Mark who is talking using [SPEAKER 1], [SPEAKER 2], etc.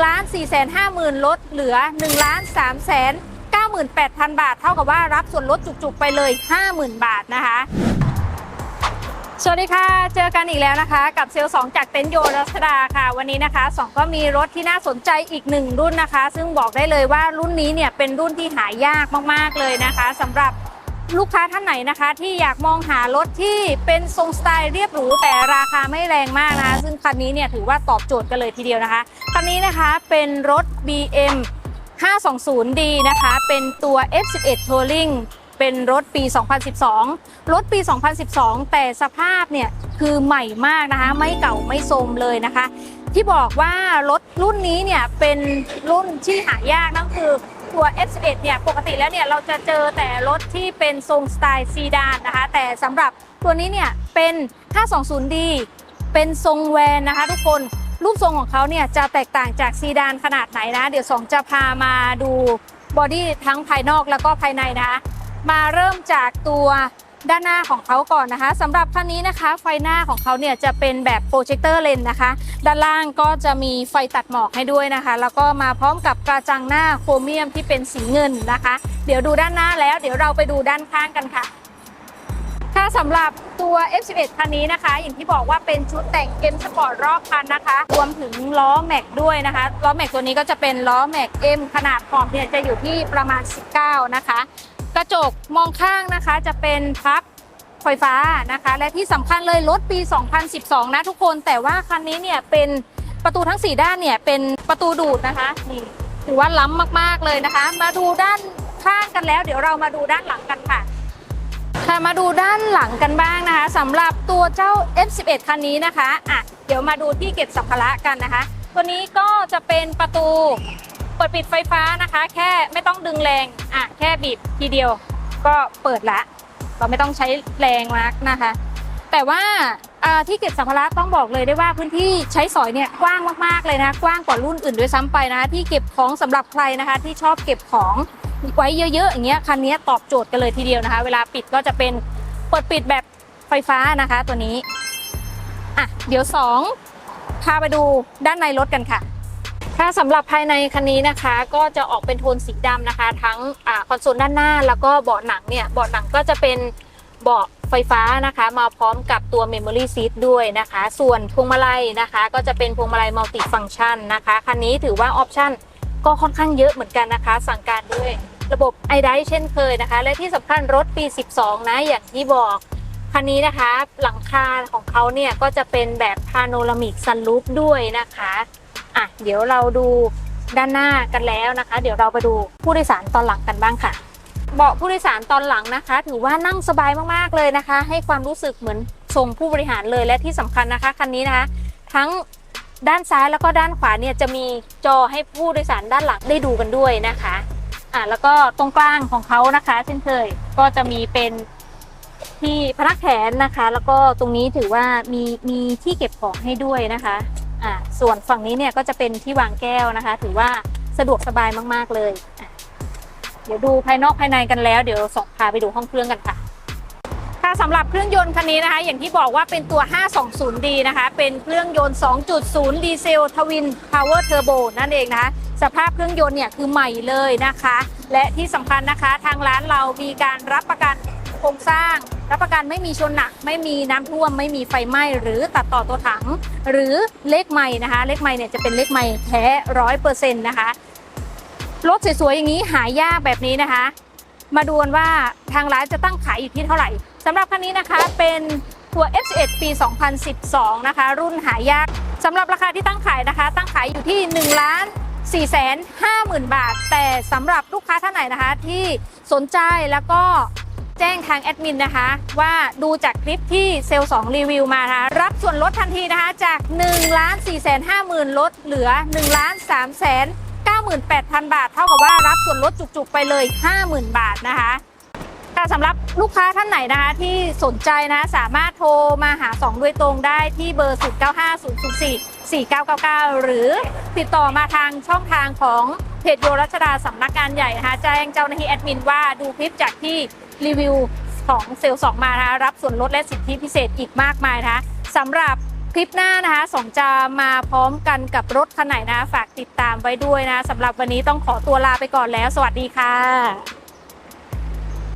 [SPEAKER 1] 1ล้าน4 5 0 0 0 0 ลดเหลือ1ล้าน3แสน98,000 บาท เท่ากับว่ารับส่วนลดจุกๆไปเลย 50,000 บาทนะคะสวัสดีค่ะ เจอกันอีกแล้วนะคะ กับเซลล์2จากเต็นท์โยรัชดาค่ะ วันนี้นะคะ 2 ก็มีรถที่น่าสนใจอีกหนึ่งรุ่นนะคะ ซึ่งบอกได้เลยว่ารุ่นนี้เนี่ยเป็นรุ่นที่หายากมากๆเลยนะคะสำหรับลูกค้าท่านไหนนะคะ ที่อยากมองหารถที่เป็นทรงสไตล์เรียบหรูแต่ราคาไม่แรงมากนะคะ ซึ่งคันนี้เนี่ยถือว่าตอบโจทย์กันเลยทีเดียวนะคะ คันนี้นะคะเป็นรถ BM 520D นะคะ เป็นตัว F11 Touring เป็นรถปี 2012 รถปี 2012 แต่สภาพเนี่ยคือใหม่มากนะคะ ไม่เก่าไม่โทรมเลยนะคะ ที่บอกว่ารถรุ่นนี้เนี่ยเป็นรุ่นที่หายากนั่นคือตัว F11 เนี่ยปกติแล้วเนี่ยเราจะเจอแต่รถที่เป็นทรงสไตล์ซีดานนะคะ แต่สำหรับตัวนี้เนี่ยเป็น 520D เป็นทรงแวนนะคะทุกคน รูปทรงของเขาเนี่ยจะแตกต่างจากซีดานขนาดไหนนะ เดี๋ยวสองจะพามาดูบอดี้ทั้งภายนอกแล้วก็ภายในนะ มาเริ่มจากตัวด้านหน้าของเขาก่อนนะคะสำหรับคันนี้นะคะ ไฟหน้าของเขาเนี่ยจะเป็นแบบโปรเจคเตอร์เลนนะคะ ด้านล่างก็จะมีไฟตัดหมอกให้ด้วยนะคะ แล้วก็มาพร้อมกับกระจังหน้าโครเมียมที่เป็นสีเงินนะคะ เดี๋ยวดูด้านหน้าแล้ว เดี๋ยวเราไปดูด้านข้างกันค่ะ ค่ะสำหรับตัว F11 คันนี้นะคะ อย่างที่บอกว่าเป็นชุดแต่งเกมสปอร์ตรอบคันนะคะ รวมถึงล้อแม็กด้วยนะคะล้อแม็กตัวนี้ก็จะเป็นล้อแม็ก M ขนาดขอบเนี่ยจะอยู่ที่ประมาณ 19 นะคะ กระจกมองข้างนะคะจะเป็นพับไฟฟ้านะคะ และที่สำคัญเลยรถปี 2012 นะทุกคนแต่ว่าคันนี้เนี่ยเป็นประตูทั้ง 4 ด้านเนี่ยเป็นประตูดูดนะคะนี่ถือว่าล้ำมากๆเลยนะคะ มาดูด้านข้างกันแล้ว เดี๋ยวเรามาดูด้านหลังกันค่ะ ค่ะมาดูด้านหลังกันบ้างนะคะสำหรับตัวเจ้า F11 คันนี้นะคะอะเดี๋ยวมาดูที่เก็บสัมภาระกันนะคะ ตัวนี้ก็จะเป็นประตูเปิดปิดไฟฟ้านะคะ แค่ไม่ต้องดึงแรงอะแค่บีบทีเดียวก็เปิดละ เราไม่ต้องใช้แรงมากนะคะ แต่ว่าที่เก็บสัมภาระต้องบอกเลยได้ว่าพื้นที่ใช้สอยเนี่ยกว้างมากๆเลยนะกว้างกว่ารุ่นอื่นด้วยซ้ำไปนะคะที่เก็บของสำหรับใครนะคะ ที่ชอบเก็บของ ไว้เยอะๆอย่างเงี้ยคันนี้ตอบโจทย์กันเลยทีเดียวนะคะ เวลาปิดก็จะเป็นเปิดปิดแบบไฟฟ้านะคะ ตัวนี้อะเดี๋ยวสองพาไปดูด้านในรถกันค่ะถ้าสำหรับภายในคันนี้นะคะก็จะออกเป็นโทนสีดำนะคะ ทั้งอคอนโซลด้านหน้า แล้วก็เบาะหนังเนี่ยเบาะหนังก็จะเป็นเบาะไฟฟ้านะคะ มาพร้อมกับตัว Memory Seat ด้วยนะคะ ส่วนพวงมาลัยนะคะ ก็จะเป็นพวงมาลัยมัลติฟังชันนะคะคันนี้ถือว่าออปชั่นก็ค่อนข้างเยอะเหมือนกันนะคะ สั่งการด้วย ระบบ i d i เช่นเคยนะคะ และที่สำคัญรถปี 12 นะ อย่างที่บอกคันนี้นะคะหลังคาของเขาเนี่ยก็จะเป็นแบบพาโนรามิกซันรูฟด้วยนะคะอะเดี๋ยวเราดูด้านหน้ากันแล้วนะคะ เดี๋ยวเราไปดูผู้โดยสารตอนหลังกันบ้างค่ะ เบาะผู้โดยสารตอนหลังนะคะ ถือว่านั่งสบายมากๆเลยนะคะ ให้ความรู้สึกเหมือนทรงผู้บริหารเลยและที่สำคัญนะคะคันนี้นะคะ ทั้งด้านซ้ายแล้วก็ด้านขวาเนี่ยจะมีจอให้ผู้โดยสารด้านหลังได้ดูกันด้วยนะคะ อะแล้วก็ตรงกลางของเขานะคะเช่นเคยก็จะมีเป็นที่พนักแขนนะคะ แล้วก็ตรงนี้ถือว่ามีมีที่เก็บของให้ด้วยนะคะอ่าส่วนฝั่งนี้เนี่ยก็จะเป็นที่วางแก้วนะคะ ถือว่าสะดวกสบายมาก ๆ เลย เดี๋ยวดูภายนอกภายในกันแล้ว เดี๋ยวสองพาไปดูห้องเครื่องกันค่ะค่ะสำหรับเครื่องยนต์คันนี้นะคะ อย่างที่บอกว่าเป็นตัว 520D นะคะ เป็นเครื่องยนต์ 2.0 ดีเซลทวินพาวเวอร์เทอร์โบนั่นเองนะคะ สภาพเครื่องยนต์เนี่ยคือใหม่เลยนะคะ และที่สำคัญนะคะทางร้านเรามีการรับประกันโครงสร้าง รับประกันไม่มีชนหนัก ไม่มีน้ำท่วม ไม่มีไฟไหม้หรือตัดต่อตัวถัง หรือเลขไม่นะคะ เลขไม่เนี่ยจะเป็นเลขไม่แท้ร้อยเปอร์เซ็นต์นะคะรถสวยๆอย่างนี้หายากแบบนี้นะคะ มาดูกันว่าทางร้านจะตั้งขายอยู่ที่เท่าไหร่สำหรับคันนี้นะคะเป็นตัว F11 ปี 2012 นะคะ รุ่นหายากสำหรับราคาที่ตั้งขายนะคะ ตั้งขายอยู่ที่1ล้าน 4 5 0 0 0 0 บาท แต่สำหรับลูกค้าท่านไหนนะคะ ที่สนใจแล้วก็แจ้งทางแอดมินนะคะ ว่าดูจากคลิปที่เซลล์2รีวิวมานะคะรับส่วนลดทันทีนะคะ จาก1ล้าน4 5 0 0 0 0ลดเหลือ1ล้าน3แสน98,000 บาท เท่ากับว่ารับส่วนลดจุกๆไปเลย 50,000 บาทนะคะ สำหรับลูกค้าท่านไหนนะคะที่สนใจนะสามารถโทรมาหา 2 ด้วยตรงได้ที่เบอร์ 095004 4999 หรือติดต่อมาทางช่องทางของเพจโยรัชดาสำนักงานใหญ่นะคะแจ้งเจ้าหน้าที่แอดมินว่าดูคลิปจากที่รีวิวของเซลล์สองมานะคะรับส่วนลดและสิทธิพิเศษอีกมากมายนะคะสำหรับคลิปหน้านะคะสองจะมาพร้อมกันกับรถคันไหนนะ ฝากติดตามไว้ด้วยนะสำหรับวันนี้ต้องขอตัวลาไปก่อนแล้ว สวัสดีค่ะ